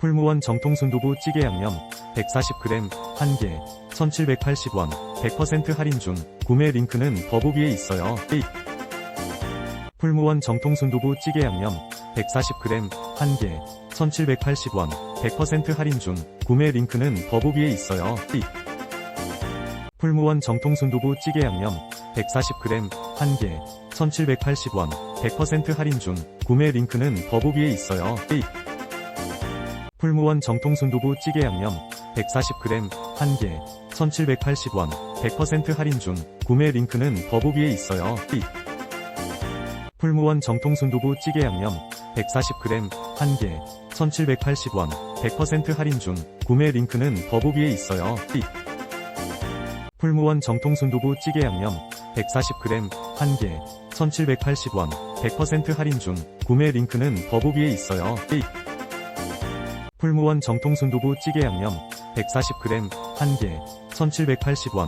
풀무원 정통 순두부 찌개 양념 140g 1개 1780원 100% 할인 중 구매 링크는 더보기에 있어요. 이 풀무원 정통 순두부 찌개 양념 140g 1개 1780원 100% 할인 중 구매 링크는 더보기에 있어요. 이 풀무원 정통 순두부 찌개 양념 140g 1개 1780원 100% 할인 중 구매 링크는 더보기에 있어요. 이 풀무원 정통 순두부 찌개 양념 140g 1개 1780원 100% 할인 중 구매 링크는 더보기에 있어요. 이 풀무원 정통 순두부 찌개 양념 140g 1개 1780원 100% 할인 중 구매 링크는 더보기에 있어요. 이 풀무원 정통 순두부 찌개 양념 140g 1개 1780원 100% 할인 중 구매 링크는 더보기에 있어요. 이 풀무원 정통 순두부 찌개 양념 140g 1개 1780원